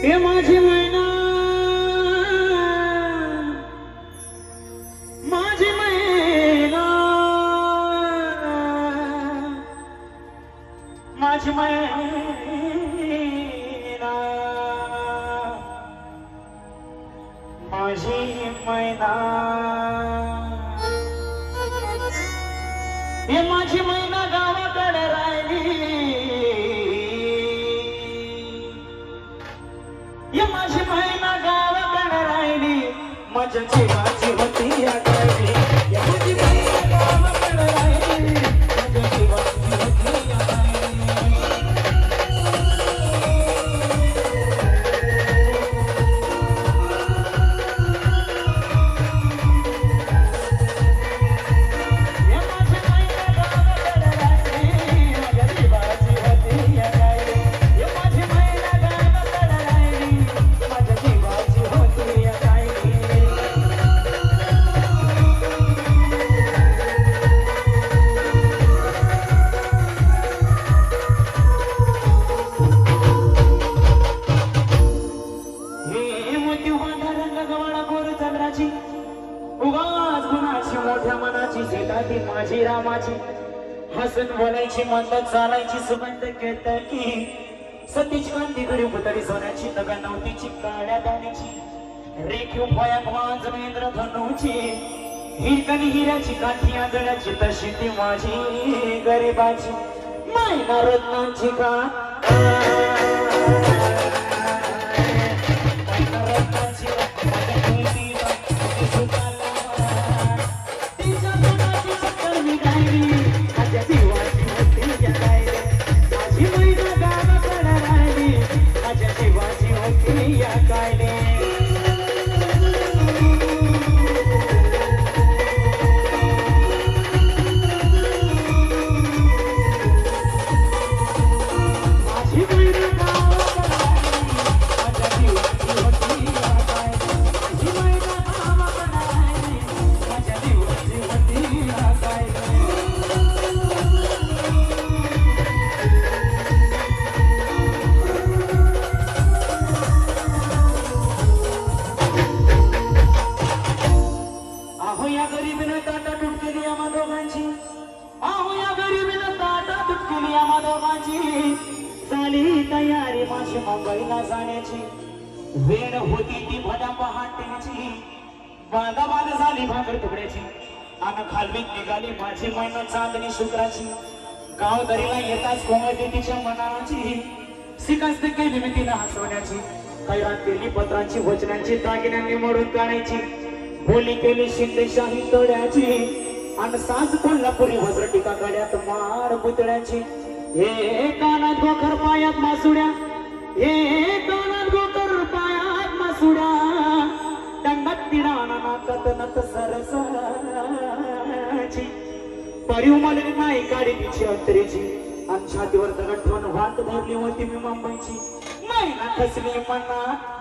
हे माझी मैना. माझी मैना. माझी मैना. माझी मैना. हे माझी महिना गावाकडे राहिली. माझ्या माझी रामाची हसून बोलायची मंद चालायची सुगंध केतकी सतीची गांधी घडी पुतळी सोन्याची दगा नव्हतीची काळ्या दाण्याची. रेखीव पयाक मांज मेंद्र धनुची. हिरकणी हिऱ्याची काठी आंधळ्याची तशी ती माझी गरिबाची. मायना रत्नांची का? आम्हा दोघांची झाली तयारी माझी मुंबईला जाण्याची. वेळ होती ती भल्या पहाटेची. बांधा झाली भाकर तुकड्याची. आणि खालवीत निघाली माझी मैना चांदणी शुक्राची. गाव दरीला येताच कोमळते तिच्या मनाची. सिकाच ते काही निमित्तीनं हसवण्याची. कैरात केली पत्रांची वचनांची दागिन्यांनी मोडून काढायची. बोली केली शिंदेशाही तळ्याची. आणि सास कोल्हापुरी वज्र टीका गड्यात मार पुतळ्याची हे कानात गोखर पायात मासुड्या. हे कानात गोखर पायात मासुड्या. दंडात तिडा नाकात नत सरसाची. परिव मालनी नाही काढी तिची अंतरेची. आणि छातीवर दगड ठेवून वाट धरली होती मी मुंबईची. नाही ना खसली मनात.